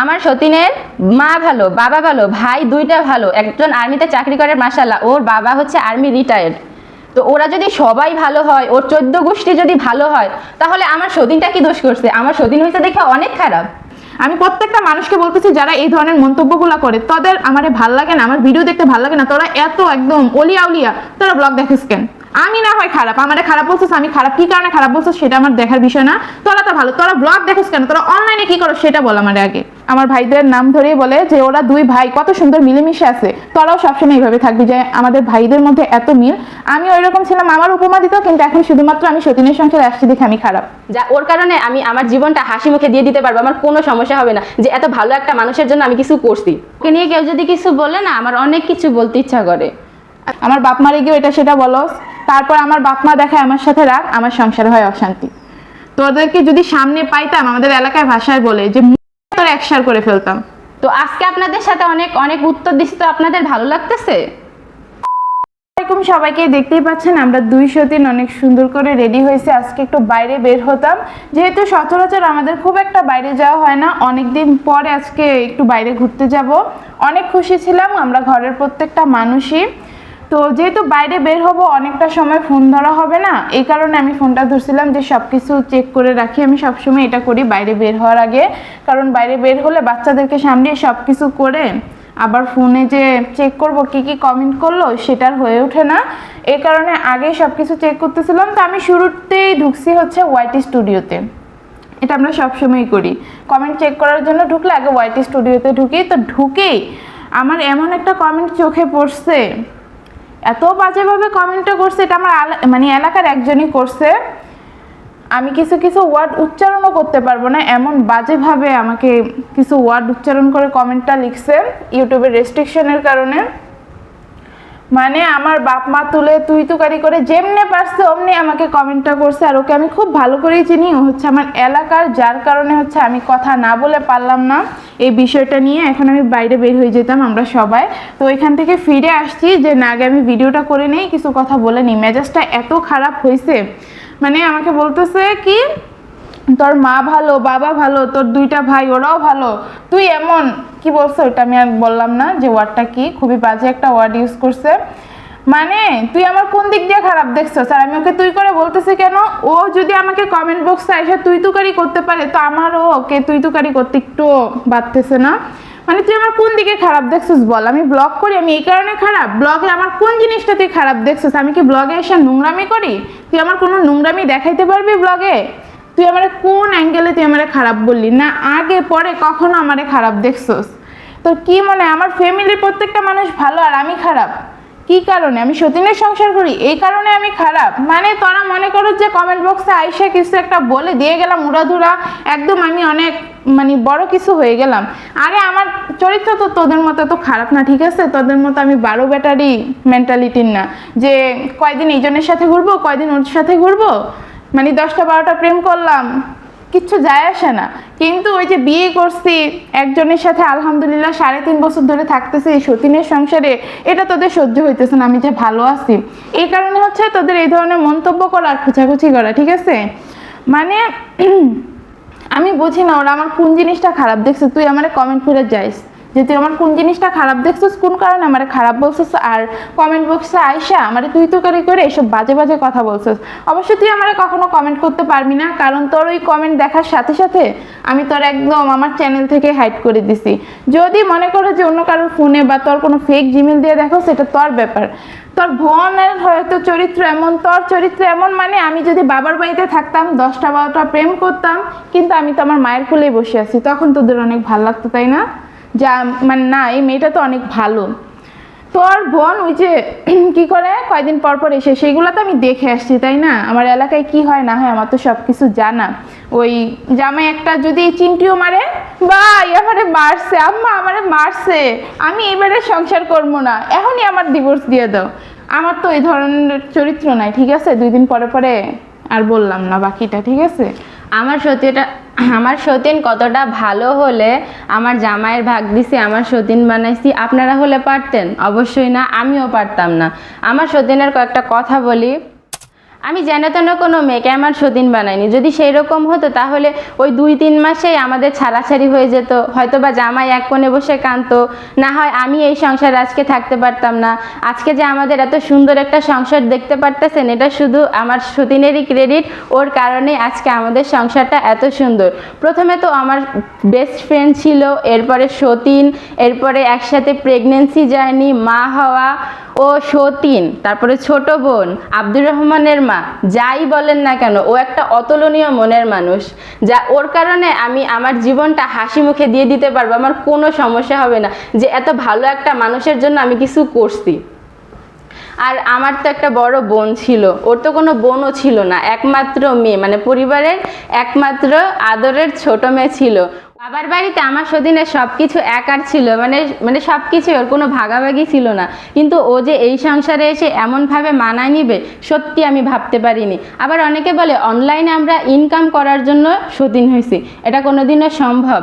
আমার সতীনের মা ভালো, বাবা ভালো, ভাই দুইটা ভালো, একজন আর্মিতে চাকরি করে মাসাল্লাহ ওর বাবা হচ্ছে আর্মি রিটায়ার্ড তো ওরা যদি সবাই ভালো হয়, ওর চোদ্দ গোষ্ঠী যদি ভালো হয়, তাহলে আমার সতীনটা কি দোষ করছে? আমার সতীন হয়েছে দেখে অনেক খারাপ। আমি প্রত্যেকটা মানুষকে বলতেছি, যারা এই ধরনের মন্তব্যগুলো করে, তাদের আমারে ভালো লাগে না, আমার ভিডিও দেখতে ভালো লাগে না, তোরা এত একদম অলিয়া উলিয়া, তোরা ব্লগ দেখিস কেন? আমি না হয় খারাপ আমার খারাপ বলছিস আমি খারাপ কি কারণে খারাপ বলছিস সেটা আমার দেখার বিষয় না। তোরা তো ভালো তোরা ব্লগ দেখিস কেন? তোরা অনলাইনে কি করো সেটা বল আমার আগে। আমার ভাইদের নাম ধরেই বলে যে ওরা দুই ভাই কত সুন্দর মিলেমিশে আছে। তোরাও সবসময় এইভাবে থাকবি যে আমাদের ভাইদের মধ্যে এত মিল। আমি ওই রকম ছিলাম আমার উপমা দিত কিন্তু এখন শুধুমাত্র আমি সতীনের সংসারে আসছি দেখে আমি খারাপ। যা ওর কারণে আমি আমার জীবনটা হাসি মুখে দিয়ে দিতে পারব আমার কোনো সমস্যা হবে না। যে এত ভালো একটা মানুষের জন্য আমি কিছু করছি। ওকে নিয়ে কেউ যদি কিছু বলে না আমার অনেক কিছু বলতে ইচ্ছা করে। আমার বাপ মারে গিয়ে এটা সেটা বলো। তারপর আমার বাপ মা দেখায় আমার সাথে রাগ, আমার সংসার হয় অশান্তি। তোদেরকে যদি সামনে পাইতাম, আমাদের এলাকায় ভাষায় বলে যে তোর একসার করে ফেলতাম। তো আজকে আপনাদের সাথে অনেক অনেক উত্তর দিচ্ছি তো আপনাদের ভালো লাগতেছে? এরকম সবাইকে দেখতেই পাচ্ছেন, আমরা দুইশো দিন অনেক সুন্দর করে রেডি হয়েছে। আজকে একটু বাইরে বের হতাম। যেহেতু সচরাচর আমাদের খুব একটা বাইরে যাওয়া হয় না অনেক দিন পরে আজকে একটু বাইরে ঘুরতে যাব। অনেক খুশি ছিলাম, আমরা ঘরের প্রত্যেকটা মানুষই। তো যেহেতু বাইরে বের হব, অনেকটা সময় ফোন ধরা হবে না। এই কারণে আমি ফোনটা ধরছিলাম যে সব কিছু চেক করে রাখি। আমি সবসময় এটা করি বাইরে বের হওয়ার আগে। কারণ বাইরে বের হলে বাচ্চাদেরকে সামনে সব কিছু করে আবার ফোনে যে চেক করব, কি কি কমেন্ট করল, সেটার হয়ে ওঠে না। এই কারণে আগেই সব কিছু চেক করতেছিলাম। তো আমি শুরুতেই ঢুকছি হচ্ছে ওয়াইটি স্টুডিওতে এটা আমরা সবসময়ই করি। কমেন্ট চেক করার জন্য ঢুকলে আগে ওয়াইটি স্টুডিওতে ঢুকি। তো ঢুকেই আমার এমন একটা কমেন্ট চোখে পড়ছে। এত বাজেভাবে কমেন্টটা করছে, এটা আমার মানে এলাকার একজনই করছে। আমি কিছু কিছু ওয়ার্ড উচ্চারণও করতে পারব না, এমন বাজেভাবে আমাকে কিছু ওয়ার্ড উচ্চারণ করে কমেন্টটা লিখছে ইউটিউবের রেস্ট্রিকশনের কারণে। মানে আমার বাপ মা তুলে তুই তুকারি করে যেমনে পারছে, অমনি আমাকে কমেন্টটা করছে। আর ওকে আমি খুব ভালো করেই চিনি। ও হচ্ছে আমার এলাকার, যার কারণে হচ্ছে আমি কথা না বলে পারলাম না। এই বিষয়টা নিয়ে এখন আমি বাইরে বের হয়ে যেতাম আমরা সবাই। তো এখান থেকে ফিরে আসছি যে, না, আগে আমি ভিডিওটা করে নেই, কিছু কথা বলে নিই। মেজাজটা এত খারাপ হয়েছে। মানে আমাকে বলতেছে কি তোর মা ভালো, বাবা ভালো, তোর দুইটা ভাই, ওরাও ভালো। তুই এমন, কি বলছো? ওটা আমি আর বললাম না যে ওয়ার্ডটা কি, খুবই বাজে একটা ওয়ার্ড ইউজ করছে। মানে তুই আমার কোন দিক দিয়ে খারাপ দেখছ স্যার আমি ওকে তুই করে বলতেছি কেন? ও যদি আমাকে কমেন্ট বক্সে এসে তুই তুকারি করতে পারে, তো আমারও ওকে তুই তুকারি করতে একটু বাড়তেছে না। মানে তুই আমার কোন দিকে খারাপ দেখছিস বল? আমি ব্লগ করি, আমি এই কারণে খারাপ? ব্লগে আমার কোন জিনিসটা তুই খারাপ দেখছিস? আমি কি ব্লগে এসে নোংরামি করি? তুই আমার কোনো নোংরামি দেখাইতে পারবি ব্লগে তুই আমারে কোন অ্যাঙ্গেলে তুই আমারে খারাপ বললি? না আগে, পরে কখনো আমারে খারাপ দেখছস? তো কি মনে হয়? আমার ফ্যামিলির প্রত্যেকটা মানুষ ভালো আর আমি খারাপ? কি কারণে? আমি সতীনের সংসার করি, এই কারণে আমি খারাপ? মানে তোরা মনে করো যে কমেন্ট বক্সে আইসা কিছু একটা বলে দিয়ে গেলাম, উড়াধুরা, একদম আমি অনেক মানে বড় কিছু হয়ে গেলাম। আরে আমার চরিত্র তো তোদের মতো তো খারাপ না, ঠিক আছে? তোদের মতো আমি বারো ব্যাটারি মেন্টালিটির না। যে কয়দিন এইজনের সাথে ঘুরবো, কয়দিন ওর সাথে ঘুরবো? মানে দশটা বারোটা প্রেম করলাম, কিচ্ছু যায় আসে না। কিন্তু ওই যে বিয়ে করছি, একজনের সাথে আলহামদুলিল্লাহ সাড়ে তিন বছর ধরে থাকতেছি সতীনের সংসারে, এটা তোদের সহ্য হইতেছে না, আমি যে ভালো আছি। এই কারণে হচ্ছে তোদের এই ধরনের মন্তব্য করা আর খুচাখুচি করা, ঠিক আছে? মানে আমি বুঝি না, ওরা আমার কোন জিনিসটা খারাপ দেখছে, তুই আমার কমেন্ট করে যাইস। যে তুই আমার কোন জিনিসটা খারাপ দেখছিস, কোন কারণে আমার খারাপ বলছিস, আর কমেন্ট বক্সে আয়সা আমার তুই তো করে করে এসব বাজে বাজে কথা বলছিস। অবশ্য তুই আমার কখনো কমেন্ট করতে পারবি না, কারণ তোর ওই কমেন্ট দেখার সাথে সাথে আমি তোর একদম আমার চ্যানেল থেকে হাইড করে দিছি। যদি মনে করো যে অন্য কারোর ফোনে বা তোর কোনো ফেক জিমেল দিয়ে দেখো, সেটা তোর ব্যাপার। তোর বোনের হয়তো চরিত্র এমন, তোর চরিত্র এমন মানে আমি যদি বাবার বাড়িতে থাকতাম, দশটা বারোটা প্রেম করতাম, কিন্তু আমি তো আমার মায়ের কোলেই বসে আছি, তখন তোদের অনেক ভালো লাগতো, তাই না? যা মানে না, এই মেয়েটা তো অনেক ভালো। তোর বোন ওই যে, কি করে, কয়দিন পর পর এসে, সেইগুলো তো আমি দেখে আসছি, তাই না? আমার এলাকায় কি হয়, না হয়, আমার তো সব কিছু জানা। ওই জামাই একটা যদি চিমটিও মারে বা আমারে মারছে, আম্মা, আমারে মারছে। আমি এবারে সংসার করব না। এখনই আমার ডিভোর্স দিয়ে দাও। আমার তো এই ধরনের চরিত্র নাই, ঠিক আছে? দুই দিন পরে পরে আর বললাম না বাকিটা, ঠিক আছে? আমার সতীটা আমার সতীন কতটা ভালো হলে আমার জামাইয়ের ভাগ দিছি, আমার সতীন বানাইছি, আপনারা হলে পারতেন? অবশ্যই না, আমিও পারতাম না। আমার সতীনের কয়েকটা কথা বলি। আমি যেন তেন কোনো মেয়েকে আমার সতীন বানাইনি। যদি সেই রকম হতো, তাহলে ওই দুই তিন মাসেই আমাদের ছাড়াছাড়ি হয়ে যেত। হয়তো বা জামাই এক কোণে বসে কাঁদতো। না হয় আমি এই সংসার আজকে থাকতে পারতাম না। আজকে যে আমাদের এত সুন্দর একটা সংসার দেখতে পারতেছেন, এটা শুধু আমার সতীনেরই ক্রেডিট ওর কারণে আজকে আমাদের সংসারটা এত সুন্দর। প্রথমে তো আমার বেস্ট ফ্রেন্ড ছিল, এরপরে সতীন, এরপরে একসাথে প্রেগনেন্সি জার্নি মা হওয়া ও সতীন, তারপরে ছোট বোন, আব্দুর রহমানের মা, যাই বলেন না কেন, ও একটা অতুলনীয় মনের মানুষ, যা ওর কারণে আমি আমার জীবনটা হাসি মুখে দিয়ে দিতে পারব, আমার কোনো সমস্যা হবে না, যে এত ভালো একটা মানুষের জন্য আমি কিছু করছি। আর আমার তো একটা বড় বোন ছিল। ওর তো কোনো বোনও ছিল না, একমাত্র মেয়ে। মানে পরিবারের একমাত্র আদরের ছোট মেয়ে ছিল। বাবার বাড়িতে আমার সদিনে সব কিছু একার ছিল। মানে মানে সব কিছু ওর, কোনো ভাগাভাগি ছিল না। কিন্তু ও যে এই সংসারে এসে এমনভাবে মানায় নিবে, সত্যি আমি ভাবতে পারিনি। আবার অনেকে বলে, অনলাইনে আমরা ইনকাম করার জন্য সতীন হয়েছি। এটা কোনোদিনও সম্ভব।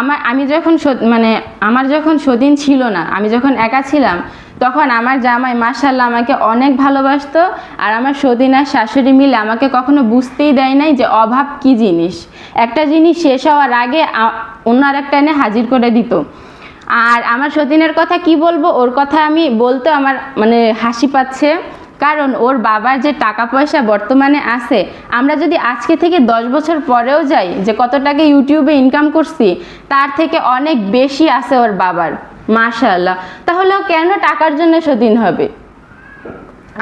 আমার, আমি যখন মানে আমার যখন সতীন ছিল না, আমি যখন একা ছিলাম তখন আমার জামাই মাসাল্লাহ আমাকে অনেক ভালোবাসতো আর আমার সতীন আর শাশুড়ি মিলে আমাকে কখনো বুঝতেই দেয় নাই যে অভাব কি জিনিস। একটা জিনিস শেষ হওয়ার আগে অন্য একটা এনে হাজির করে দিত। আর আমার সতীনের কথা কি বলব? ওর কথা আমি বলতে আমার মানে হাসি পাচ্ছে। কারণ ওর বাবার যে টাকা পয়সা বর্তমানে আছে, আমরা যদি আজকে থেকে দশ বছর পরেও যাই যে কত টাকা ইউটিউবে ইনকাম করছি, তার থেকে অনেক বেশি আছে ওর বাবার। মাশাল্লাহ তাহলে ও কেন টাকার জন্য স্বাধীন হবে?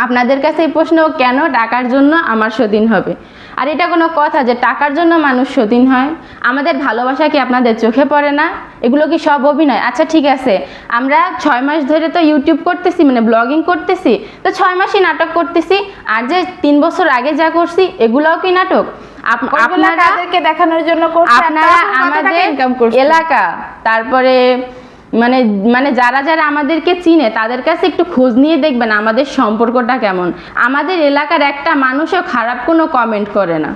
আপনাদের কাছে এই প্রশ্ন কেন টাকার জন্য আমার স্বাধীন হবে? আর এটা কোনো কথা যে টাকার জন্য মানুষ স্বাধীন হয়? আমাদের ভালোবাসা কি আপনাদের চোখে পড়ে না? এগুলো কি সব অভিনয়? আচ্ছা ঠিক আছে। আমরা ছয় মাস ধরে তো ইউটিউব করতেছি মানে ব্লগিং করতেছি তো ছয় মাসই নাটক করতেছি আর যে তিন বছর আগে যা করছি এগুলোও কি নাটক? আপনারা দেখানোর জন্য আপনারা আমাদের এলাকা তারপরে মানে মানে যারা যারা আমাদেরকে চিনে, তাদের কাছে একটু খোঁজ নিয়ে দেখবেন আমাদের সম্পর্কটা কেমন। আমাদের এলাকার একটা মানুষও খারাপ কোনো কমেন্ট করে না।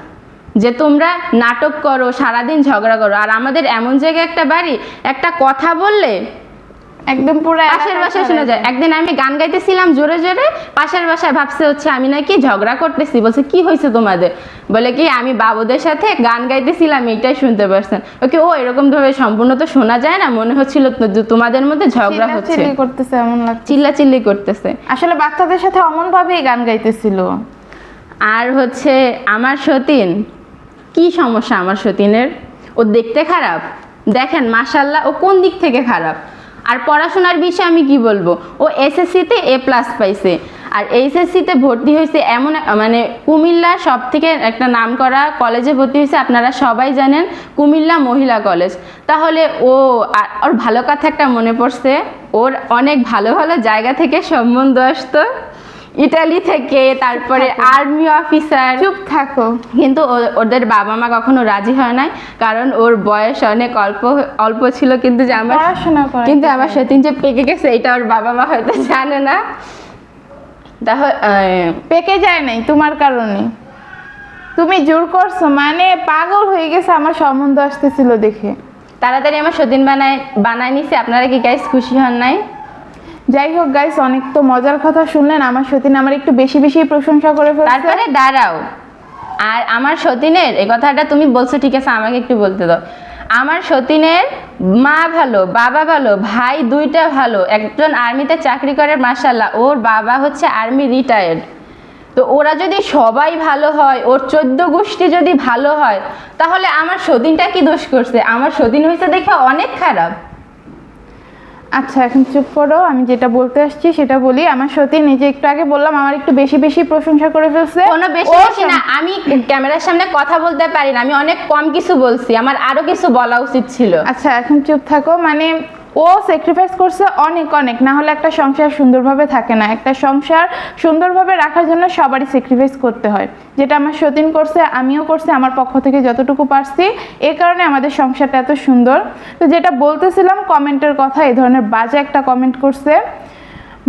যে তোমরা নাটক করো, সারাদিন ঝগড়া করো। আর আমাদের এমন জায়গায় একটা বাড়ি, একটা কথা বললে একদম পুরো পাশের এলাকা বাসায় শোনা যায়। একদিন আমি গান গাইতেছিলাম জোরে জোরে পাশের বাসায় ভাবছে হচ্ছে আমি নাকি ঝগড়া করতেছি। বলছে কি হয়েছে তোমাদের? বলে কি আমি বাবুদের সাথে গান গাইতেছিলাম এইটাই শুনতে পারছেন। ওকে ও এরকম ভাবে সম্পূর্ণ তো শোনা যায় না মনে হচ্ছিল তোমাদের মধ্যে ঝগড়া হচ্ছে। চিল্লাচিল্লি করতেছে এমন লাগছে চিল্লা চিল্লি করতেছে। আসলে বাচ্চাদের সাথে অমন ভাবেই গান গাইতেছিল। আর হচ্ছে আমার সতীন কি সমস্যা আমার সতীনের? ও দেখতে খারাপ। দেখেন মাসাল্লাহ ও কোন দিক থেকে খারাপ? আর পড়াশোনার বিষয়ে আমি কি বলব? ও এসএসসিতে এ প্লাস পাইছে। আর এইচএসসিতে ভর্তি হয়েছে এমন মানে কুমিল্লা সব থেকে একটা নাম করা কলেজে ভর্তি হয়েছে, আপনারা সবাই জানেন, কুমিল্লা মহিলা কলেজ। তাহলে ও ওর ভালো কথা একটা মনে পড়ছে। ওর অনেক ভালো ভালো জায়গা থেকে সম্বন্ধ আসতো। ইটালি থেকে তারপরে আর্মি অফিসার। চুপ থাকো। কিন্তু ওদের বাবা মা কখনো রাজি হয় নাই কারণ ওর বয়স অনেক অল্প অল্প ছিল কিন্তু যে আমার পড়াশোনা করে কিন্তু আমার সতীন যে পেকে গেছে এটা ওর বাবা মা হয়তো জানে না। তাহলে পেকে যায় নাই তোমার কারণে। তুমি জোর করছ মানে পাগল হয়ে গেছে আমার সম্বন্ধ আসতেছিল দেখে। তাড়াতাড়ি আমার সতীন বানায় বানায় নিছে আপনারা কি গাইস খুশি হন নাই? যাই হোক গাইস অনেক তো মজার কথা শুনলেন। আমার সতীন আমার একটু বেশি বেশি প্রশংসা করে ফেলছে। তারপরে দাঁড়াও। আর আমার সতীনের এই কথাটা তুমি বলছো, ঠিক আছে, আমাকে একটু বলতে দাও। আমার সতীনের মা ভালো, বাবা ভালো, ভাই দুইটা ভালো, একজন আর্মিতে চাকরি করে মাসাল্লাহ ওর বাবা হচ্ছে আর্মি রিটায়ার্ড তো ওরা যদি সবাই ভালো হয়, ওর চোদ্দ গোষ্ঠী যদি ভালো হয়, তাহলে আমার সতীনটা কি দোষ করছে? আমার সতীন হয়েছে দেখে অনেক খারাপ। আচ্ছা এখন চুপ করো আমি যেটা বলতে আসছি সেটা বলি। আমার সত্যি নিজে একটু আগে বললাম আমার একটু বেশি বেশি প্রশংসা করে ফেলছে। কোনো বেশি বেশি না আমি ক্যামেরার সামনে কথা বলতে পারি না আমি অনেক কম কিছু বলছি আমার আরও কিছু বলা উচিত ছিল। আচ্ছা এখন চুপ থাকো মানে ও স্যাক্রিফাইস করছে অনেক অনেক। না হলে একটা সংসার সুন্দরভাবে থাকে না। একটা সংসার সুন্দরভাবে রাখার জন্য সবারই স্যাক্রিফাইস করতে হয়। যেটা আমার সতীন করছে আমিও করছি আমার পক্ষ থেকে যতটুকু পারছি এ কারণে আমাদের সংসারটা এত সুন্দর। তো যেটা বলতেছিলাম কমেন্টের কথা এই ধরনের বাজে একটা কমেন্ট করছে।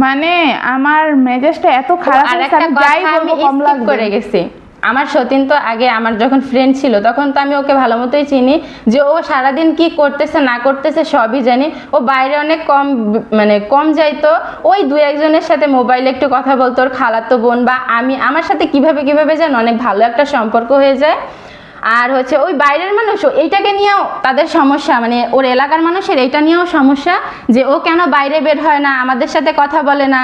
মানে আমার মেজাজটা এত খারাপ যাই বলব কম করে গেছি। আমার সতীন তো আগে আমার যখন ফ্রেন্ড ছিল, তখন তো আমি ওকে ভালো মতোই চিনি যে ও সারাদিন কি করতেছে, না করতেছে সবই জানি। ও বাইরে অনেক কম মানে কম যাইতো। ওই দু একজনের সাথে মোবাইলে একটু কথা বলতো, ওর খালাতো বোন বা আমি, আমার সাথে কীভাবে কীভাবে যেন অনেক ভালো একটা সম্পর্ক হয়ে যায়। আর হচ্ছে ওই বাইরের মানুষও এইটাকে নিয়েও তাদের সমস্যা মানে ওর এলাকার মানুষের এইটা নিয়েও সমস্যা যে ও কেন বাইরে বের হয় না, আমাদের সাথে কথা বলে না।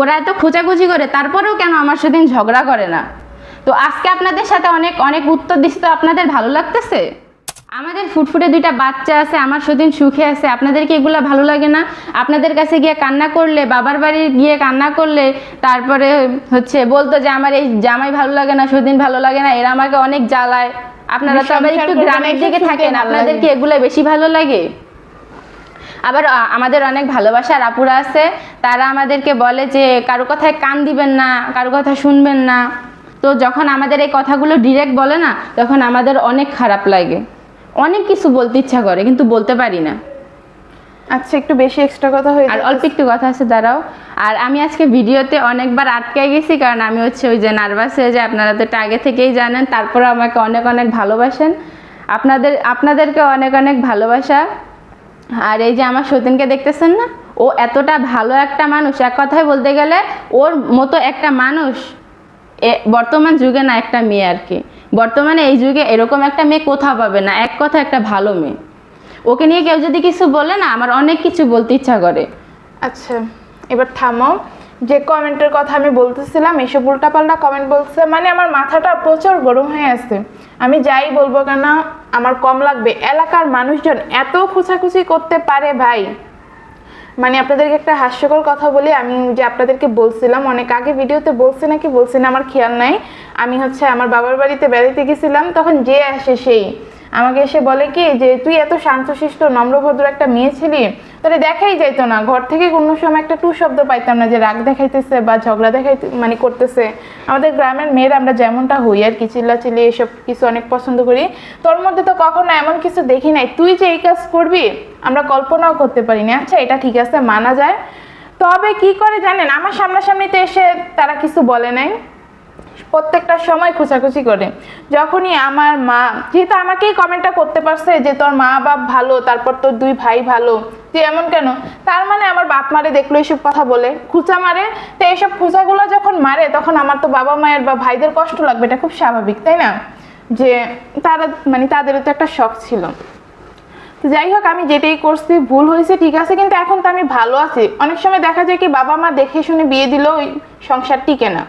ওরা এত খোঁজাখুঁজি করে, তারপরেও কেন আমার সাথে ঝগড়া করে না? তো আজকে আপনাদের সাথে অনেক অনেক উত্তর দিচ্ছি তো আপনাদের ভালো লাগতেছে? আমাদের ফুটফুটে দুইটা বাচ্চা আছে আমার সেদিন সুখে আছে আপনাদের কি এগুলো ভালো লাগে না? আপনাদের কাছে গিয়ে কান্না করলে বাবার বাড়ি গিয়ে কান্না করলে তারপরে হচ্ছে বলতো যে আমার এই জামাই ভালো লাগে না সেদিন ভালো লাগে না এরা আমাকে অনেক জ্বালায়। আপনারা তো আবার একটু গ্রামের দিকে থাকেন ভালো আপনাদের কি এগুলো বেশি ভালো লাগে? আবার আমাদের অনেক ভালোবাসার আপুরা আছে তারা আমাদেরকে বলে যে কারও কথায় কান দিবেন না কারও কথা শুনবেন না। তো যখন আমাদের এই কথাগুলো ডিরেক্ট বলে না তখন আমাদের অনেক খারাপ লাগে। অনেক কিছু বলতে ইচ্ছা করে কিন্তু বলতে পারি না। আচ্ছা একটু বেশি এক্সট্রা কথা হয়ে আর অল্প একটু কথা আছে দাঁড়াও। আর আমি আজকে ভিডিওতে অনেকবার আটকে গেছি কারণ আমি হচ্ছে ওই যে নার্ভাস হয়ে যায় আপনারা তো এটা আগে থেকেই জানেন তারপরে আমাকে অনেক অনেক ভালোবাসেন। আপনাদের আপনাদেরকে অনেক অনেক ভালোবাসা। আর এই যে আমার সতীনকে দেখতেছেন না ও এতটা ভালো একটা মানুষ এক কথায় বলতে গেলে ওর মতো একটা মানুষ বর্তমান যুগে না একটা মেয়ে আর কি। বর্তমানে এই যুগে এরকম একটা মেয়ে কোথাও পাবে না। এক কথা একটা ভালো মেয়ে। ওকে নিয়ে কেউ যদি কিছু বলে না, আমার অনেক কিছু বলতে ইচ্ছা করে। আচ্ছা এবার থামো যে কমেন্টের কথা আমি বলতেছিলাম, এসব উল্টাপাল্টা কমেন্ট বলছে মানে আমার মাথাটা প্রচুর গরম হয়ে আছে। আমি যাই বলব কেন, আমার কম লাগবে। এলাকার মানুষজন এত খুচাখুচি করতে পারে ভাই। মানে আপনাদেরকে একটা হাস্যকর কথা বলি, আমি যে আপনাদেরকে বলছিলাম, অনেক আগে ভিডিওতে বলছি নাকি, বলছি না, আমার খেয়াল নাই। আমি হচ্ছে আমার বাবার বাড়িতে বেড়াতে গেছিলাম, তখন যে আসে সেই আমাকে এসে বলে কি যে, তুই এত শান্তশিষ্ট, নম্রভদ্র একটা মেয়ে ছিলি, তাহলে দেখাই যাইতো না। ঘর থেকে কোনো সময় একটা টু শব্দ পাইতাম না যে, রাগ দেখাইতেছে বা ঝগড়া দেখাইতে মানে করতেছে। আমাদের গ্রামের মেয়েরা আমরা যেমনটা হই আর কি, চিল্লাচিল্লি এসব কিছু অনেক পছন্দ করি। তোর মধ্যে তো কখনো এমন কিছু দেখি নাই। তুই যে এই কাজ করবি, আমরা কল্পনাও করতে পারিনি আচ্ছা এটা ঠিক আছে, মানা যায়। তবে কি করে জানেন, আমার সামনাসামনিতে এসে তারা কিছু বলে নাই। প্রত্যেকটা সময় খোঁচাখুচি করে। যখনই আমার মা, যেহেতু আমাকেই কমেন্টটা করতে পারছে যে তোর মা বাপ ভালো, তারপর তোর দুই ভাই ভালো, যে এমন কেন? তার মানে আমার বাপ মারে দেখল এইসব কথা বলে। খুচা মারে, তো এইসব খুচাগুলো যখন মারে, তখন আমার তো বাবা মায়ের বা ভাইদের কষ্ট লাগবে, এটা খুব স্বাভাবিক, তাই না? যে তারা মানে তাদেরও তো একটা শখ ছিল। যাই হোক, আমি যেটাই করছি, ভুল হয়েছে, ঠিক আছে, কিন্তু এখন তো আমি ভালো আছি। অনেক সময় দেখা যায় কি, বাবা মা দেখে শুনে বিয়ে দিলেও ওই সংসার টিকে না।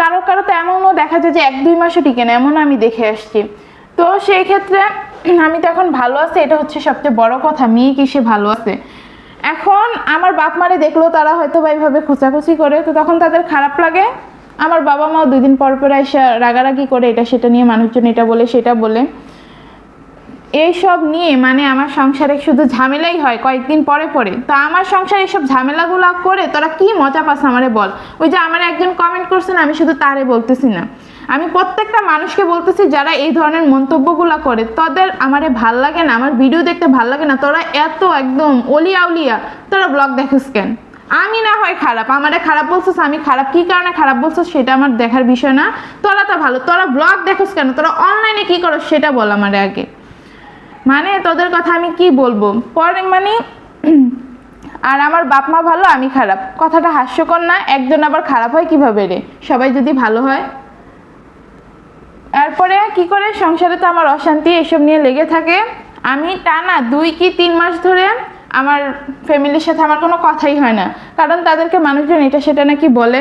কারও কারও তো এমনও দেখা যায় যে এক, দুই মাসও টিকে না এমন আমি দেখে আসছি। তো সেই ক্ষেত্রে আমি তো এখন ভালো আছি, এটা হচ্ছে সবচেয়ে বড় কথা, মেয়ে কি সে ভালো আছে। এখন আমার বাপ মারে দেখল তারা হয়তো বা এইভাবে খোঁচাখুচি করে, তো তখন তাদের খারাপ লাগে। আমার বাবা মাও দুই দিন পর পর এসে রাগারাগি করে, এটা সেটা নিয়ে মানুষজন এটা বলে, সেটা বলে। এইসব নিয়ে মানে আমার সংসারে শুধু ঝামেলাই হয় কয়েকদিন পরে পরে। তা আমার সংসারে এইসব ঝামেলাগুলো করে তোরা কি মজা পাস আমারে বল। ওই যে আমার একজন কমেন্ট করছেন আমি শুধু তারে বলতেছি না। আমি প্রত্যেকটা মানুষকে বলতেছি যারা এই ধরনের মন্তব্যগুলো করে, তাদের আমারে ভালো লাগে না, আমার ভিডিও দেখতে ভালো লাগে না, তোরা এত একদম অলিয়া উলিয়া তোরা ব্লগ দেখিস কেন? আমি না হয় খারাপ, আমারে খারাপ বলছিস, আমি খারাপ, কি কারণে খারাপ বলছিস সেটা আমার দেখার বিষয় না। তোরা তো ভালো, তোরা ব্লগ দেখিস কেন? তোরা অনলাইনে কি করো সেটা বল আমারে আগে। মানে তোদের কথা আমি কি বলব? পরে মানে আর আমার বাপ মা ভালো, আমি খারাপ। কথাটা হাস্যকর না, একজন আবার খারাপ হয় কীভাবে রে? সবাই যদি ভালো হয়। এরপরে কি করে? সংসারে তো আমার অশান্তি, এসব নিয়ে লেগে থাকে। আমি টানা দুই কি তিন মাস ধরে আমার ফ্যামিলির সাথে আমার কোনো কথাই হয় না। কারণ তাদেরকে মানুষজন এটা সেটা নাকি বলে।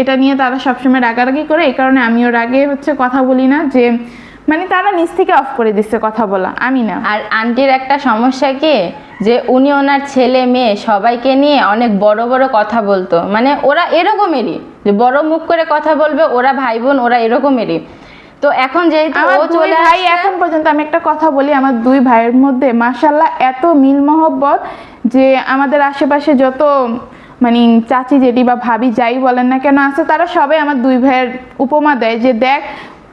এটা নিয়ে তারা সবসময় রাগারাগি করে। এই কারণে আমিও রাগে হচ্ছে, কথা বলি না যে মানে তারা নিজ থেকে অফ করে দিচ্ছে কথা বলা আমি না। আর আন্টির একটা সমস্যা কি? যে উনি ওনার ছেলে মেয়ে সবাইকে নিয়ে অনেক বড় বড় কথা বলতো। মানে ওরা এরকমেরই যে বড় মুখ করে কথা বলবে ওরা ভাই বোন ওরা এরকমেরই। তো এখন যেহেতু ও চলে ভাই এখন পর্যন্ত আমি একটা কথা বলি আমার দুই ভাইয়ের মধ্যে মাশাল্লাহ এত মিল মহব্বত যে আমাদের আশেপাশে যত মানে চাচি জেঠি বা ভাবি যাই বলেন না কেন আছে তারা সবাই আমার দুই ভাইয়ের উপমা দেয় যে দেখ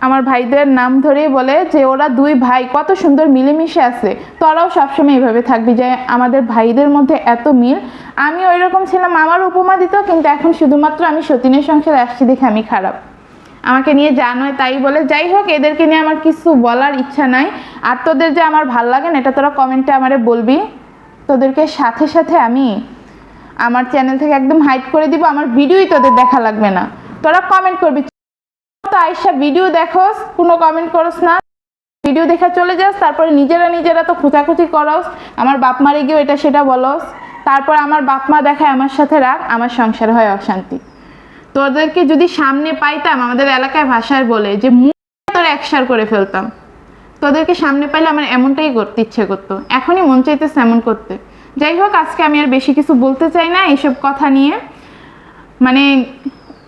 আমার ভাইদের নাম ধরেই বলে যে ওরা দুই ভাই কত সুন্দর মিলেমিশে আছে। তোরাও সবসময় এইভাবে থাকবি যে আমাদের ভাইদের মধ্যে এত মিল। আমি ওই রকম ছিলাম, আমার উপমা দিত, কিন্তু এখন শুধুমাত্র আমি সতীনের সংসারে আসছি দেখে আমি খারাপ। আমাকে নিয়ে যা নয় তাই বলে, যাই হোক, এদেরকে নিয়ে আমার কিছু বলার ইচ্ছা নাই। আর তোদের যে আমার ভালো লাগে না, এটা তোরা কমেন্টে আমারে বলবি। তোদেরকে সাথে সাথে আমি আমার চ্যানেল থেকে একদম হাইড করে দিব, আমার ভিডিওই তোদের দেখা লাগবে না। তোরা কমেন্ট করবি তো আইসা ভিডিও দেখোস কোনো কমেন্ট করস না। ভিডিও দেখা চলে যাস, তারপরে নিজেরা নিজেরা তো খুঁচাখুচি করস। আমার বাপ মারে গিয়ে এটা সেটা বলস। তারপর আমার বাপ মা দেখায় আমার সাথে রাখ আমার সংসার হয় অশান্তি। তোদেরকে যদি সামনে পাইতাম, আমাদের এলাকায় ভাষায় বলে যে, মুখ তোর একসার করে ফেলতাম। তোদেরকে সামনে পাইলে আমার এমনটাই করতে ইচ্ছে করতো। এখনই মন চাইতেছে এমন করতে। যাই হোক, আজকে আমি আর বেশি কিছু বলতে চাই না, এইসব কথা নিয়ে। মানে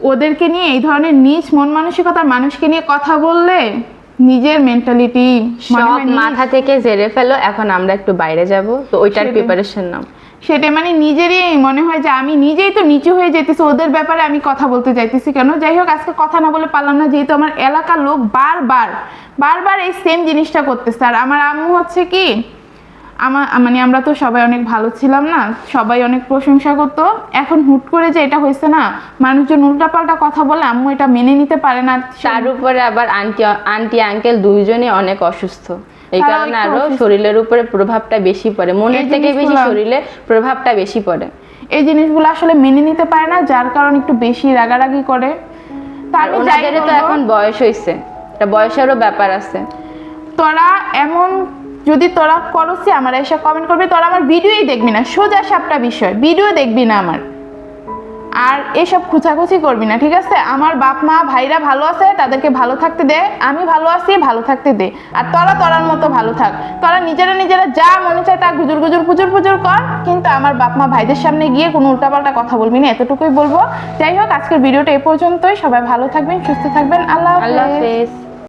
ওদেরকে নিয়ে এই ধরনের নিজ মন মানসিকতার মানুষকে নিয়ে কথা বললে নিজের মেন্টালিটি সব মাথা থেকে জেরে ফেলো এখন আমরা একটু বাইরে যাব। তো ওইটার প্রিপারেশন নাও। সেটা মানে নিজেরই মনে হয় যে আমি নিজেই তো নিচু হয়ে যেতেছি ওদের ব্যাপারে আমি কথা বলতে চাইতেছি কেন? যাই হোক আজকে কথা না বলে পারলাম না যেহেতু আমার এলাকার লোক বারবার বারবার এই সেম জিনিসটা করতেছে। আর আমার আম্মু হচ্ছে কি আমার মানে আমরা তো সবাই অনেক ভালো ছিলাম না সবাই অনেক প্রশংসা করতো। এখন হুট করে যে এটা হয়েছে না মানুষজন উল্টাপাল্টা কথা বলে আম্মু এটা মেনে নিতে পারে না। তার উপরে আবার আন্টি আন্টি আঙ্কেল দুইজনই অনেক অসুস্থ। এই কারণে আরও শরীরের উপরে প্রভাবটা বেশি পড়ে। মনের থেকে বেশি শরীরে প্রভাবটা বেশি পড়ে। এই জিনিসগুলো আসলে মেনে নিতে পারে না যার কারণে একটু বেশি রাগারাগি করে। তা আর আমি তো এখন বয়স হয়েছে এটা বয়সেরও ব্যাপার আছে। তোরা এমন যদি তোরা করছি আমার এসে কমেন্ট করবি। তোরা আমার ভিডিওই দেখবি না, সোজা সাপটা বিষয়। ভিডিও দেখবি না আমার। আর এসব খুচাখুচি করবি না, ঠিক আছে? আমার বাপ, মা, ভাইরা ভালো আছে, তাদেরকে ভালো থাকতে দে। আমি ভালো আছি, ভালো থাকতে দে। আর তোরা তোরার মতো ভালো থাক। তোরা নিজেরা নিজেরা যা মনে চায় তা গুজুর গুজুর পুজুর পুজুর কর। কিন্তু আমার বাপ, মা, ভাইদের সামনে গিয়ে কোনো উল্টাপাল্টা কথা বলবি না, এতটুকুই বলব। যাই হোক, আজকের ভিডিওটা এ পর্যন্তই। সবাই ভালো থাকবেন, সুস্থ থাকবেন। আল্লাহ আল্লাহ